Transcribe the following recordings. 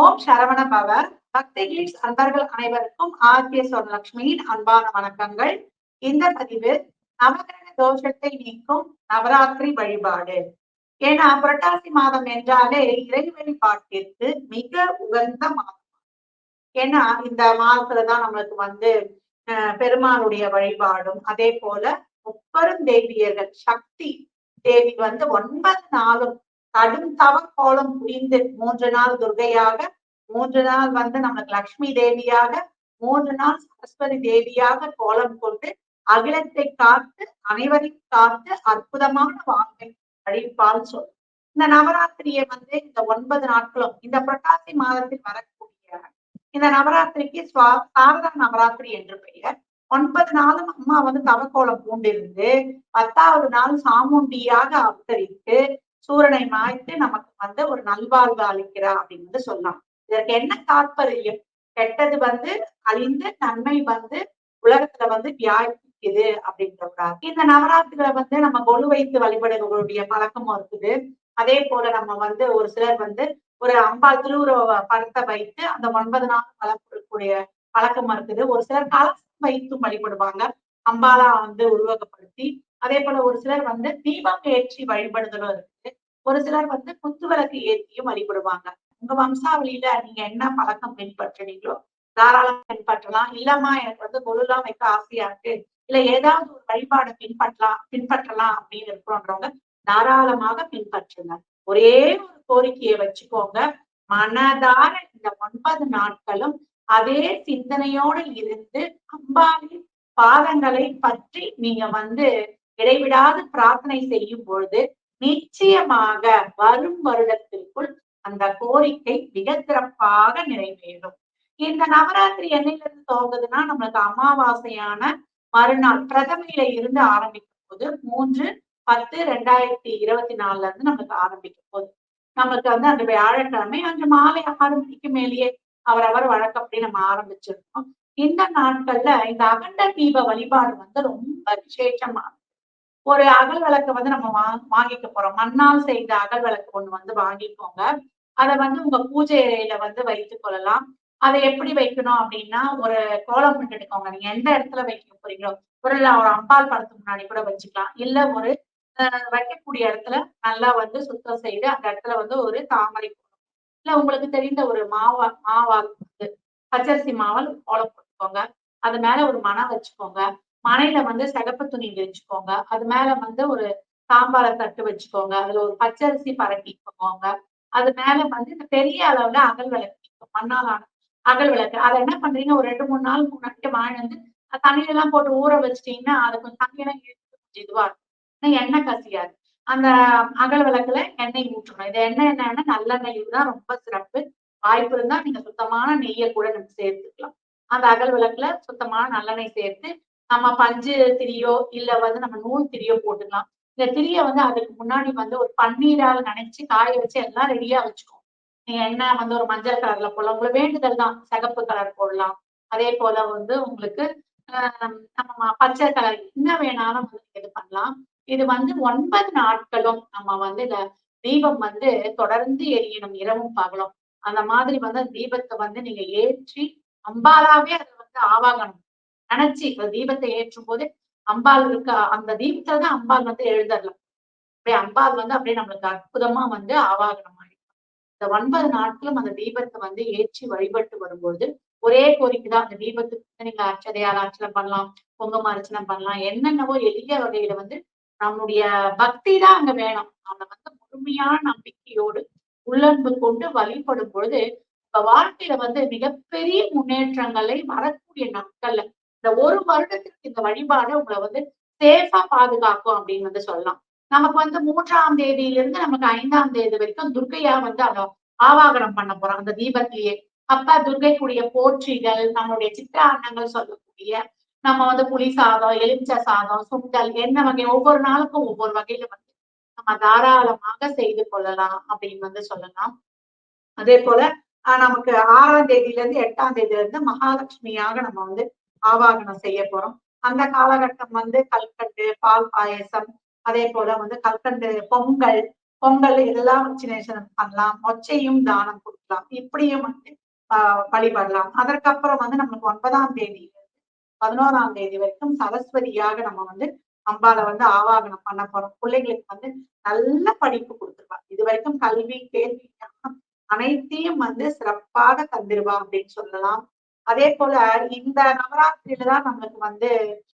ஓம் சரவண பவர் பக்தி கிளிப்ஸ் அன்பர்கள் அனைவருக்கும் ஆர்பிய சொர்ணலட்சுமியின் அன்பான வணக்கங்கள். இந்த பதிவு நவகிரக தோஷத்தை நீக்கும் நவராத்திரி வழிபாடு. ஏன்னா புரட்டாசி மாதம் என்றாலே இறை வழிபாட்டிற்கு மிக உகந்த மாதம். ஏன்னா இந்த மாதத்துலதான் நம்மளுக்கு வந்து பெருமானுடைய வழிபாடும் அதே போல முப்பெரும் தேவியர்கள் சக்தி தேவி வந்து ஒன்பது நாளும் கடும் தவ கோலம் புரிந்து மூன்று நாள் துர்கையாக மூன்று நாள் வந்து நம்மளுக்கு லக்ஷ்மி தேவியாக மூன்று நாள் சரஸ்வதி தேவியாக கோலம் கொண்டு அகிலத்தை காத்து அனைவரையும் காத்து அற்புதமான வாழ்வை அழிப்பால் சொல். இந்த நவராத்திரியை வந்து இந்த ஒன்பது நாட்களும் இந்த புரட்டாசி மாதத்தில் வரக்கூடிய இந்த நவராத்திரிக்கு சுவா சாரதா நவராத்திரி என்று பெயர். ஒன்பது நாளும் அம்மா வந்து தவக்கோலம் பூண்டிருந்து பத்தாவது நாள் சாமுண்டியாக அவதரித்து சூரனை மாய்த்து நமக்கு வந்து ஒரு நல்வாழ்வு அளிக்கிறா அப்படின்னு சொல்லலாம். இதற்கு என்ன தாற்பயம்? கெட்டது வந்து அழிந்து நன்மை வந்து உலகத்துல வந்து வியாபிக்குது அப்படின்றா இந்த நவராத்திரிகளை வந்து நம்ம கொலு வைத்து வழிபடுகளுடைய பழக்கமும் இருக்குது. அதே போல நம்ம வந்து ஒரு சிலர் வந்து ஒரு அம்பாள் திருவுருவ படத்தை வைத்து அந்த ஒன்பது நாள் வளர்க்கக்கூடிய பழக்கம் இருக்குது. ஒரு சிலர் கலசம் வைத்தும் வழிபடுவாங்க. அம்பாலா வந்து உருவகப்படுத்தி அதே போல ஒரு சிலர் வந்து தீபம் ஏற்றி வழிபடுதலும் இருக்கு. ஒரு சிலர் வந்து குத்து விளக்கு ஏற்றியும் வழிபடுவாங்க. உங்க வம்சாவளியில நீங்க என்ன பழக்கம் பின்பற்றுனீங்களோ தாராளம் பின்பற்றலாம். இல்லம்மா எனக்கு வந்து கொலுலாம் வைக்க ஆசையா இருக்கு. இல்ல ஏதாவது ஒரு வழிபாடு பின்பற்றலாம் பின்பற்றலாம் அப்படின்னு இருக்கிறோன்றவங்க தாராளமாக பின்பற்றுங்க. ஒரே ஒரு கோரிக்கையை வச்சுக்கோங்க. மனதார இந்த ஒன்பது நாட்களும் அதே சிந்தனையோடு இருந்து அம்பாவின் பாதங்களை பற்றி நீங்க வந்து இடைவிடாது பிரார்த்தனை செய்யும் பொழுது நிச்சயமாக வரும் வருடத்திற்குள் அந்த கோரிக்கை மிக சிறப்பாக நிறைவேறும். இந்த நவராத்திரி என்னையிலிருந்து துவங்குதுன்னா நம்மளுக்கு அமாவாசையான மறுநாள் பிரதமையில இருந்து ஆரம்பிக்கும் போது மூன்று பத்து ரெண்டாயிரத்தி இருபத்தி நாலுல இருந்து நம்மளுக்கு ஆரம்பிக்கும் போது. நமக்கு வந்து அந்த வியாழக்கிழமை அன்று மாலை ஆறு மணிக்கு மேலேயே அவரவர் வழக்கப்படி நம்ம ஆரம்பிச்சிருக்கோம். இந்த நாட்கள்ல இந்த அகண்ட தீப வழிபாடு வந்து ரொம்ப விசேஷமான ஒரு அகல் விளக்கு வந்து நம்ம வா வாங்கிக்க போறோம். மண்ணால் செய்த அகல் விளக்கு ஒண்ணு வந்து வாங்கிக்கோங்க. அதை வந்து உங்க பூஜை அறையில வந்து வைத்துக் கொள்ளலாம். அதை எப்படி வைக்கணும் அப்படின்னா ஒரு கோலம் எடுக்கோங்க. நீங்க எந்த இடத்துல வைக்க போறீங்களோ ஒரு ஒரு அம்பாள் படத்துக்கு முன்னாடி கூட வச்சுக்கலாம். இல்ல ஒரு வைக்கக்கூடிய இடத்துல நல்லா வந்து சுத்தம் செய்து அந்த இடத்துல வந்து ஒரு தாமரை இல்ல உங்களுக்கு தெரிந்த ஒரு மாவா மாவா பச்சரிசி மாவல் கோலம் போட்டுக்கோங்க. அது மேல ஒரு மனம் வச்சுக்கோங்க. மனையில வந்து சிகப்பு துணி வச்சுக்கோங்க அது மேல வந்து ஒரு சாம்பார தட்டு வச்சுக்கோங்க. அதுல ஒரு பச்சரிசி பரட்டிக்கோங்க அது மேல வந்து இந்த பெரிய அளவுல அகல் விளக்கு மண்ணாலான அகல் விளக்கு. அதை என்ன பண்றீங்க? ஒரு ரெண்டு மூணு நாள் முன்னாடி வாங்கி வந்து தண்ணியில எல்லாம் போட்டு ஊற வச்சிட்டீங்கன்னா அது கொஞ்சம் தண்ணியெல்லாம் கொஞ்சம் இதுவா இருக்கும். எண்ணெய் கசியாது. அந்த அகல் விளக்குல எண்ணெய் ஊற்றணும். இது எண்ணெய் என்னன்னா நல்லெண்ணெய். தான் ரொம்ப சிறப்பு. வாய்ப்பு இருந்தா நீங்க சுத்தமான நெய்யை கூட நம்ம சேர்த்துக்கலாம். அந்த அகல் விளக்குல சுத்தமான நல்லெண்ணெய் சேர்த்து நம்ம பஞ்சு திரியோ இல்ல வந்து நம்ம நூல் திரியோ போட்டுக்கலாம். இந்த திரிய வந்து அதுக்கு முன்னாடி வந்து ஒரு பன்னீரால் நினைச்சு காய வச்சு எல்லாம் ரெடியா வச்சுக்கோம் நீங்க என்ன வந்து ஒரு மஞ்சள் கலர்ல போடலாம். உங்களுக்கு வேண்டுதல் தான். சிகப்பு கலர் போடலாம். அதே போல வந்து உங்களுக்கு நம்ம பச்சை கலர் என்ன வேணாலும் இது பண்ணலாம். இது வந்து ஒன்பது நாட்களும் நம்ம வந்து இந்த தீபம் வந்து தொடர்ந்து எரியணும். இரவும் பகலும். அந்த மாதிரி வந்து தீபத்தை வந்து நீங்க ஏற்றி அம்பாலாவே அதை வந்து ஆவாகணும். நினைச்சு இந்த தீபத்தை ஏற்றும் போது அம்பாள் இருக்க அந்த தீபத்துல தான் அம்பாள் வந்து எழுதலாம் அப்படியே அம்பாள் வந்து அப்படியே நம்மளுக்கு அற்புதமா வந்து ஆவாகனம் ஆயிடும். இந்த ஒன்பது நாட்களும் அந்த தீபத்தை வந்து ஏற்றி வழிபட்டு வரும்போது ஒரே கோரிக்கை தான் அந்த தீபத்துக்கு நீங்க அச்சதையால் அர்ச்சனை பண்ணலாம் பொங்கம அர்ச்சனை பண்ணலாம் என்னென்னவோ எளிய வகையில வந்து நம்முடைய பக்தி தான் அங்க வேணும். அந்த வந்து முழுமையான நம்பிக்கையோடு உள்ளன்பு கொண்டு வழிபடும் பொழுது இப்ப வாழ்க்கையில வந்து மிகப்பெரிய முன்னேற்றங்களை வரக்கூடிய நாட்கள்ல இந்த ஒரு வருடத்திற்கு இந்த வழிபாடு உங்களை வந்து சேஃபா பாதுகாக்கும் அப்படின்னு வந்து சொல்லலாம். நமக்கு வந்து மூன்றாம் தேதியிலிருந்து நமக்கு ஐந்தாம் தேதி வரைக்கும் துர்கையா வந்து அந்த ஆவாகனம் பண்ண போறோம் அந்த தீபத்திலேயே. அப்ப துர்கைக்குரிய போற்றிகள் நம்மளுடைய சித்திராண்ணங்கள் சொல்லக்கூடிய நம்ம வந்து புளி சாதம் எலுமிச்ச சாதம் சுண்டல் என்ன வகை ஒவ்வொரு நாளுக்கும் ஒவ்வொரு வகையில வந்து நம்ம தாராளமாக செய்து கொள்ளலாம் அப்படின்னு வந்து சொல்லலாம். அதே போல நமக்கு ஆறாம் தேதியில இருந்து எட்டாம் தேதியில இருந்து மகாலட்சுமியாக நம்ம வந்து ஆவாகனம் செய்ய போறோம். அந்த காலகட்டம் வந்து கல்கண்டு பால் பாயசம் அதே போல வந்து கல்கண்டு பொங்கல் பொங்கல் இதெல்லாம் சின்ன பண்ணலாம். மொச்சையும் தானம் கொடுக்கலாம். இப்படியும் வந்து ஆஹ் வழிபடலாம். அதற்கப்புறம் வந்து நம்மளுக்கு ஒன்பதாம் தேதி பதினோராம் தேதி வரைக்கும் சரஸ்வதியாக நம்ம வந்து அம்பால வந்து ஆவாகனம் பண்ண போறோம். பிள்ளைங்களுக்கு வந்து நல்ல படிப்பு கொடுத்துருவா இது வரைக்கும் கல்வி கேள்வி அனைத்தையும் வந்து சிறப்பாக தந்துருவா அப்படின்னு சொல்லலாம். அதே போல இந்த நவராத்திரியில தான் நம்மளுக்கு வந்து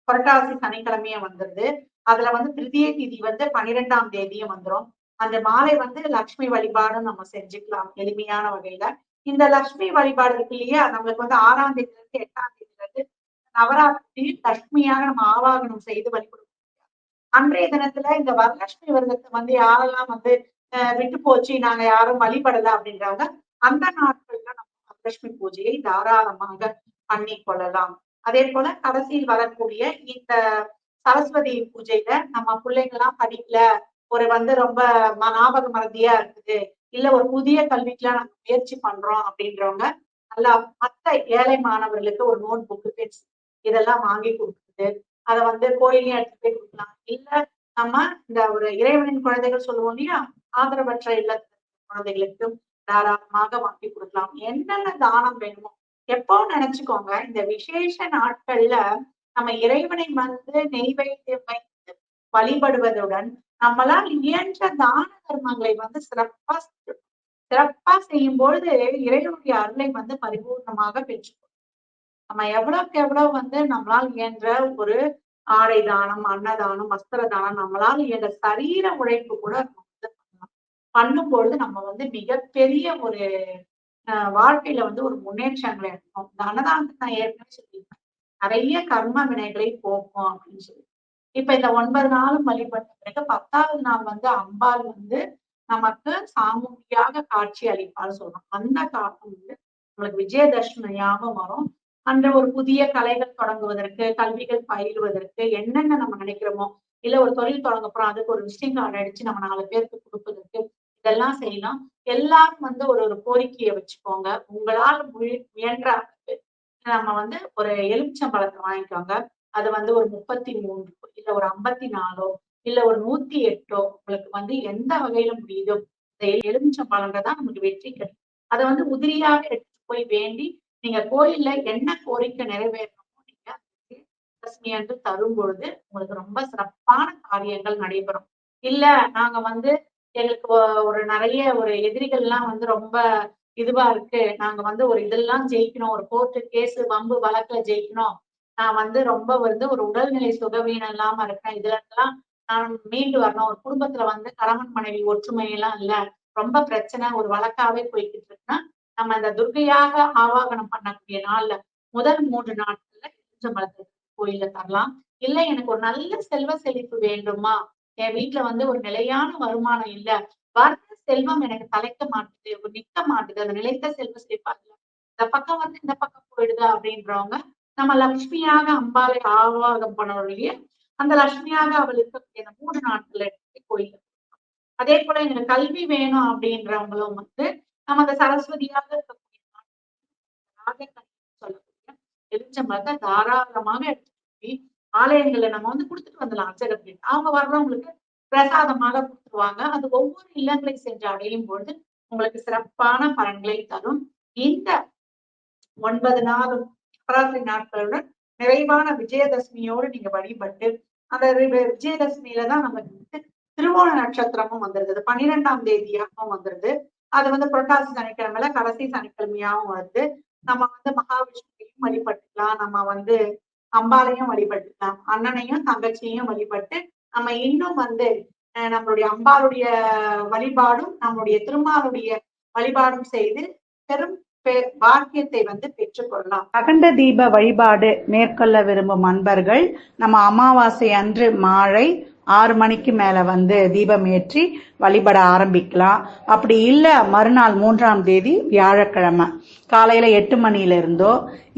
புரட்டாசி சனிக்கிழமையே வந்துருது. அதுல வந்து திருதிய திதி வந்து பன்னிரெண்டாம் தேதியும் வந்துரும். அந்த மாலை வந்து லக்ஷ்மி வழிபாடும் நம்ம செஞ்சுக்கலாம் எளிமையான வகையில. இந்த லக்ஷ்மி வழிபாடு இருக்கு இல்லையா? நம்மளுக்கு வந்து ஆறாம் தேதியில இருந்து எட்டாம் தேதியில இருந்து நவராத்திரி லட்சுமியாக நம்ம ஆவாகனம் செய்து வழிபடும் அன்றைய தினத்துல இந்த வரலட்சுமி விரதத்தை வந்து யாரெல்லாம் வந்து விட்டு போச்சு நாங்க யாரும் வழிபடல அப்படின்றவங்க அந்த நாட்கள்ல நம்ம லட்சுமி பூஜையை தாராளமாக பண்ணிக்கொள்ளலாம் அதே போல கடைசியில் வரக்கூடிய இந்த சரஸ்வதி பூஜையில நம்ம பிள்ளைங்க எல்லாம் படிக்கல ஒரு வந்து ரொம்ப ஞாபக மறதியா இருக்குது இல்ல ஒரு புதிய கல்விக்கெல்லாம் நாங்க முயற்சி பண்றோம் அப்படின்றவங்க நல்லா மத்த ஏழை மாணவர்களுக்கு ஒரு நோட் புக் பென்ஸ் இதெல்லாம் வாங்கி கொடுக்குறது அதை வந்து கோயிலையும் எடுத்து போய் கொடுக்கலாம். இல்ல நம்ம இந்த ஒரு இறைவனின் குழந்தைகள் சொல்லுவோம் இல்லையா ஆதரவற்ற இல்ல குழந்தைகளுக்கும் தாராளமாக வாங்கி கொடுக்கலாம் என்னென்ன தானம் வேணுமோ எப்போ நினைச்சுக்கோங்க இந்த விசேஷ நாட்கள்ல நம்ம இறைவனை வந்து நெய்வேத்தியம் வைத்து வழிபடுவதுடன் நம்மளால் இயன்ற தான தர்மங்களை வந்து சிறப்பா செய்யணும். சிறப்பா செய்யும் பொழுது இறைவனுடைய அருளை வந்து பரிபூர்ணமாக பெற்றுக்கொள்ளும் நம்ம எவ்வளவுக்கு எவ்வளவு வந்து நம்மளால் இயன்ற ஒரு ஆடை தானம் அன்னதானம் வஸ்திர தானம் நம்மளால் இயன்ற சரீர உழைப்பு கூட பண்ணும்பொழுது பண்ணும் பொழுது நம்ம வந்து மிகப்பெரிய ஒரு வாழ்க்கையில வந்து ஒரு முன்னேற்றங்களை எடுப்போம். இந்த அன்னதானத்தை நான் ஏற்கனவே சொல்லியிருக்கேன். நிறைய கர்ம வினைகளை போக்கும் அப்படின்னு சொல்லி. இப்ப இந்த ஒன்பது நாளும் வழிபட்ட பிறகு பத்தாவது நாள் வந்து அம்பாள் வந்து நமக்கு சாமூகியாக காட்சி அளிப்பாள் சொல்றோம் அந்த காலம் வந்து நம்மளுக்கு விஜயதசமியாக வரும். அன்ற ஒரு புதிய கலைகள் தொடங்குவதற்கு கல்விகள் பயிலுவதற்கு என்னென்ன நம்ம நினைக்கிறோமோ இல்ல ஒரு தொழில் தொடங்க போறோம் அதுக்கு ஒரு விசிட்டிங் கார்டு அடிச்சு நம்ம நாலு பேருக்கு கொடுப்பதற்கு இதெல்லாம் செய்யலாம் எல்லாரும் வந்து ஒரு ஒரு கோரிக்கையை வச்சுக்கோங்க. உங்களால் முய- முயன்ற அளவுக்கு நம்ம வந்து ஒரு எலுமிச்சம்பழத்தை வாங்கிக்கோங்க. அது வந்து ஒரு முப்பத்தி மூன்று இல்ல ஒரு ஐம்பத்தி நாலோ இல்ல ஒரு நூத்தி எட்டோ உங்களுக்கு வந்து எந்த வகையில முடியுதோ இந்த எலுமிச்சம்பழம்ன்றதான் நமக்கு வெற்றி கிடைக்கும். அதை வந்து உதிரியாக எடுத்துட்டு போய் வேண்டி நீங்க கோயில்ல என்ன கோரிக்கை நிறைவேறணுமோ நீங்க தசமி என்று தரும் பொழுது உங்களுக்கு ரொம்ப சிறப்பான காரியங்கள் நடைபெறும். இல்ல நாங்க வந்து எங்களுக்கு ஒரு நிறைய ஒரு எதிரிகள்லாம் வந்து ரொம்ப இதுவா இருக்கு. நாங்க வந்து ஒரு இதெல்லாம் ஜெயிக்கணும். ஒரு கோர்ட்டு கேஸ் வம்பு வழக்குல ஜெயிக்கணும். நான் வந்து ரொம்ப வந்து ஒரு உடல்நிலை சுகவீனம் இல்லாம இருக்கேன் இதுல இருந்தெல்லாம் நான் மீண்டு வரணும். ஒரு குடும்பத்துல வந்து கணவன் மனைவி ஒற்றுமை எல்லாம் இல்ல. ரொம்ப பிரச்சனை. ஒரு வழக்காவே போய்கிட்டு இருக்குன்னா நம்ம அந்த துர்கையாக ஆவாகனம் பண்ணக்கூடிய நாள்ல முதல் மூன்று நாட்கள்ல எலுமிச்சம்பழத்தை கோயில தரலாம். இல்ல எனக்கு ஒரு நல்ல செல்வ செழிப்பு வேண்டுமா? என் வீட்டுல வந்து ஒரு நிலையான வருமானம் இல்ல. வர்ற செல்வம் எனக்கு தலைக்க மாட்டுது நிக்க மாட்டுது. அந்த நிலைத்த செல்வம் செழிப்பா இந்த பக்கம் வந்து இந்த பக்கம் போயிடுது அப்படின்றவங்க நம்ம லக்ஷ்மியாக அம்பாலை ஆவாகம் பண்ணவர்களே அந்த லட்சுமியாக அவள் இருக்கக்கூடிய அந்த மூன்று நாட்கள் எடுத்து கோயில் அதே போல எனக்கு கல்வி வேணும் அப்படின்றவங்களும் வந்து நம்ம அந்த சரஸ்வதியாக இருக்கக்கூடிய நாகக்கனி சொல்லக்கூடிய எலுச்சம்பழத்தை தாராளமாக எடுத்து ஆலயங்களை ஆலயங்கள்ல நம்ம வந்து கொடுத்துட்டு வந்துடலாம் அர்ச்சகர்கள். அவங்க வர்றவங்களுக்கு பிரசாதமாக கொடுத்துருவாங்க. அது ஒவ்வொரு இல்லங்களை சென்று அடையும் பொழுது உங்களுக்கு சிறப்பான பலன்களை தரும். இந்த ஒன்பது நாளும் நவராத்திரி நாட்களுடன் நிறைவான விஜயதசமியோடு நீங்க வழிபட்டு அந்த விஜயதசமியில தான் நமக்கு வந்து திருவோண நட்சத்திரமும் வந்துருது. பன்னிரெண்டாம் தேதியாகவும் வந்துருது. அது வந்து புரட்டாசி சனிக்கிழமையில கடைசி சனிக்கிழமையாகவும் வருது. நம்ம வந்து மகாவிஷ்ணுவையும் வழிபட்டுக்கலாம். நம்ம வந்து அம்பாளையும் வழிபட்டுக்கலாம். அண்ணனையும் தங்கச்சியையும் வழிபட்டு நம்ம இன்னும் வந்து அஹ் நம்மளுடைய அம்பாளுடைய வழிபாடும் நம்மளுடைய திருமாலுடைய வழிபாடும் செய்து பெரும் பெ- பாக்கியத்தை வந்து பெற்றுக்கொள்ளலாம் அகண்ட தீப வழிபாடு மேற்கொள்ள விரும்பும் அன்பர்கள் நம்ம அமாவாசை அன்று மாலை ஆறு மணிக்கு மேல வந்து தீபம் ஏற்றி வழிபட ஆரம்பிக்கலாம். அப்படி இல்ல மறுநாள் மூன்றாம் தேதி வியாழக்கிழமை. காலையில எட்டு மணியிலிருந்தோ இருந்தோ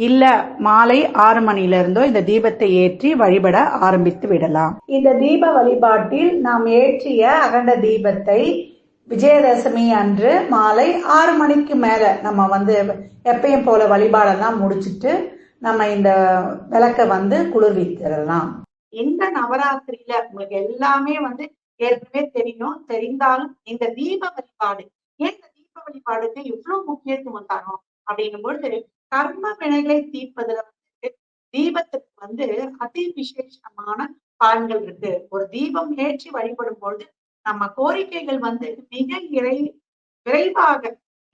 இல்ல மாலை ஆறு மணியில இருந்தோ இந்த தீபத்தை ஏற்றி வழிபட ஆரம்பித்து விடலாம். இந்த தீப வழிபாட்டில் நாம் ஏற்றிய அகண்ட தீபத்தை விஜயதசமி அன்று மாலை ஆறு மணிக்கு மேல நம்ம வந்து எப்பயும் போல வழிபாடெல்லாம் முடிச்சிட்டு நம்ம இந்த விளக்க வந்து குளிர்வித்திடலாம் இந்த நவராத்திரியில உங்களுக்கு எல்லாமே வந்து ஏற்கனவே தெரியும் தெரிந்தாலும் இந்த தீப வழிபாடு ஏன் இந்த தீப வழிபாடுக்கு இவ்வளவு முக்கியத்துவம் தரோம் அப்படின்னும் பொழுது கர்ம வினைகளை தீர்ப்பதுல வந்து தீபத்துக்கு வந்து அதி விசேஷமான பலன்கள் இருக்கு. ஒரு தீபம் ஏற்றி வழிபடும் பொழுது நம்ம கோரிக்கைகள் வந்து மிக இறை விரைவாக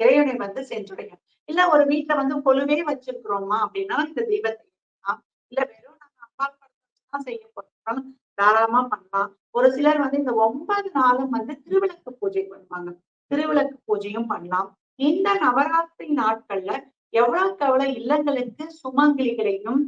இறைவனை வந்து சென்றடையும். இல்ல ஒரு வீட்டுல வந்து கொலுவே வச்சிருக்கிறோமா அப்படின்னா இந்த தீபத்தை இல்ல வெறும் நம்ம அம்பாள் படத்தை தான் செய்ய போறோம் தாராளமா பண்ணலாம். ஒரு சிலர் வந்து இந்த ஒன்பது நாளும் வந்து திருவிளக்கு பூஜை பண்ணுவாங்க. திருவிளக்கு பூஜையும் பண்ணலாம். இந்த நவராத்திரி நாட்கள்ல எவ்வளவுக்கு எவ்வளவு இல்லங்களுக்கு சுமங்கலிகளையும்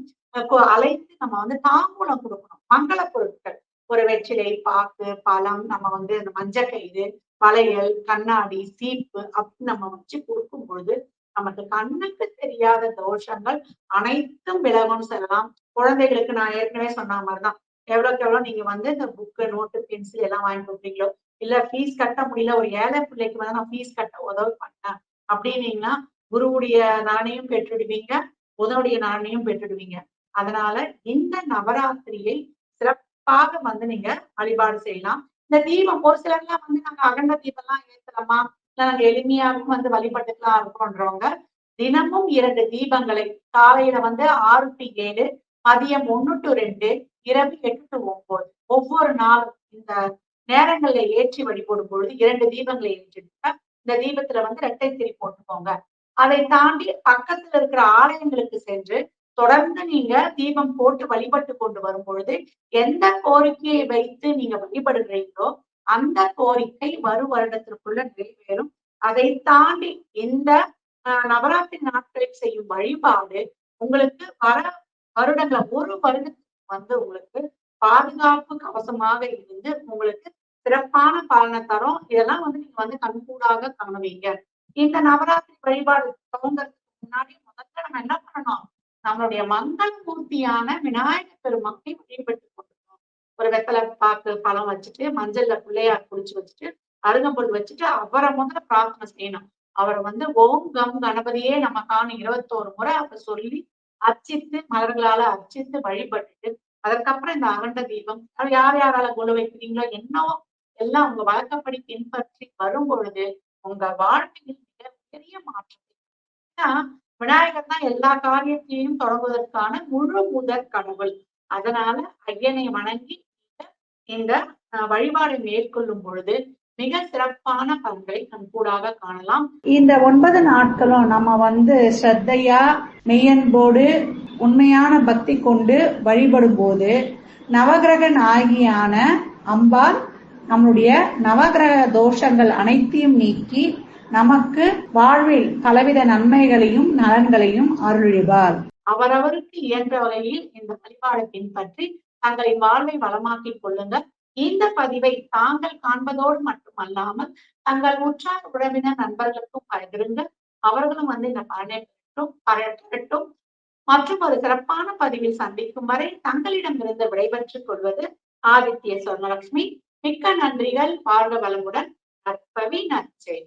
அழைத்து நம்ம வந்து தாம்பூலம் கொடுக்கணும். மங்கள பொருட்கள். ஒரு வெற்றிலை பாக்கு பழம் நம்ம வந்து இந்த மஞ்சக்கயிறு வளையல் கண்ணாடி சீப்பு அப்படி நம்ம வச்சு கொடுக்கும் பொழுது நமக்கு கண்ணுக்கு தெரியாத தோஷங்கள் அனைத்தும் விலகும் செல்லலாம். குழந்தைகளுக்கு நான் ஏற்கனவே சொன்ன மாதிரிதான். எவ்வளவுக்கு எவ்வளவு நீங்க வந்து இந்த புக்கு நோட்டு பென்சில் எல்லாம் வாங்கி கொடுப்பீங்களோ? இல்ல ஃபீஸ் கட்ட முடியல ஒரு ஏழை பிள்ளைக்கு வந்து நான் ஃபீஸ் கட்ட உதவி பண்ணேன் அப்படின்னீங்கன்னா குருவுடைய நலனையும் பெற்றுடுவீங்க புதனுடைய நலனையும் பெற்றுடுவீங்க. அதனால இந்த நவராத்திரியை சிறப்பாக வந்து நீங்க வழிபாடு செய்யலாம். இந்த தீபம் ஒரு சிலர்லாம் வந்து நாங்க அகண்ட தீபம் எல்லாம் ஏத்தலாமா? நாங்க எளிமையாகவும் வந்து வழிபட்டுக்கலாம் இருக்கோன்றவங்க தினமும் இரண்டு தீபங்களை காலையில வந்து ஆறு டு ஏழு மதியம் ஒண்ணு டு ரெண்டு இரவு எட்டு டு ஒன்பது. ஒவ்வொரு நாளும் இந்த நேரங்கள்ல ஏற்றி வழிபடும் பொழுது இரண்டு தீபங்களை ஏற்றிட்டு இந்த தீபத்துல வந்து ரெட்டை திரி போட்டுக்கோங்க. அதை தாண்டி பக்கத்துல இருக்கிற ஆலயங்களுக்கு சென்று தொடர்ந்து நீங்க தீபம் போட்டு வழிபட்டு கொண்டு வரும் பொழுது எந்த கோரிக்கையை வைத்து நீங்க வழிபடுகிறீங்களோ அந்த கோரிக்கை வரும் வருடத்திற்குள்ள நிறைவேறும். அதை தாண்டி இந்த ஆஹ், நவராத்திரி நாட்களில் செய்யும் வழிபாடு உங்களுக்கு வர வருடங்கள ஒரு வருடத்துக்கு வந்து உங்களுக்கு பாதுகாப்பு கவசமாக இருந்து உங்களுக்கு சிறப்பான பலனை தரும். இதெல்லாம் வந்து நீங்க வந்து கண்கூடாக காணுவீங்க. இந்த நவராத்திரி வழிபாடு துவங்கறதுக்கு முன்னாடி முதல்ல நம்ம என்ன பண்ணணும்? நம்மளுடைய மங்கள மூர்த்தியான விநாயகர் பெருமக்கை வழிபட்டு கொண்டிருக்கோம் ஒரு வெத்தலை பாக்கு பழம் வச்சுட்டு மஞ்சள்ல பிள்ளையார் குளிச்சு வச்சுட்டு அருகம்புல் வச்சுட்டு அவரை முதல்ல பிரார்த்தனை செய்யணும். அவரை வந்து ஓம் கம் கணபதியே நமக்கான இருபத்தோரு முறை அப்ப சொல்லி அர்ச்சித்து மலர்களால அர்ச்சித்து வழிபட்டுட்டு அதற்கப்புறம் இந்த அகண்ட தீபம் யார் யாரால கொண்டு வைக்கிறீங்களோ என்னவோ எல்லாம் உங்க வழக்கப்படி பின்பற்றி வரும் பொழுது உங்க வாழ்க்கையில் மிக பெரிய மாற்றத்தை ஏன்னா விநாயகர் தான் எல்லா காரியத்தையும் தொடங்குவதற்கான முழு முதற் கடவுள். அதனால ஐயனை வணங்கி இந்த வழிபாடை மேற்கொள்ளும் பொழுது மிக சிறப்பான பலன்களை கண்கூடாக காணலாம். இந்த ஒன்பது நாட்களும் நம்ம வந்து ஸ்ரத்தையா மெய்யன்போடு உண்மையான பக்தி கொண்டு வழிபடும் போது நவகிரக நாயகியான அம்பாள் நம்முடைய நவகிரக தோஷங்கள் அனைத்தையும் நீக்கி நமக்கு வாழ்வில் பலவித நன்மைகளையும் நலன்களையும் அருள்வாள். அவரவருக்கு இயன்ற வகையில் இந்த வழிபாடை பின்பற்றி தங்களின் வாழ்வை வளமாக்கிக் கொள்ளுங்கள். இந்த பதிவை தாங்கள் காண்பதோடு மட்டுமல்லாமல் தங்கள் உற்றார் உறவினர் நண்பர்களுக்கும் பகிருங்க அவர்களும் வந்து இந்த பலனை பெற்றும் பரட்டும் மற்றும் ஒரு சிறப்பான பதிவில் சந்திக்கும் வரை தங்களிடமிருந்து விடைபெற்றுக் கொள்வது ஆதித்ய சொர்ணலட்சுமி மிக்க நன்றிகள் வாழ்க வளமுடன். நற்பவி நற்செய்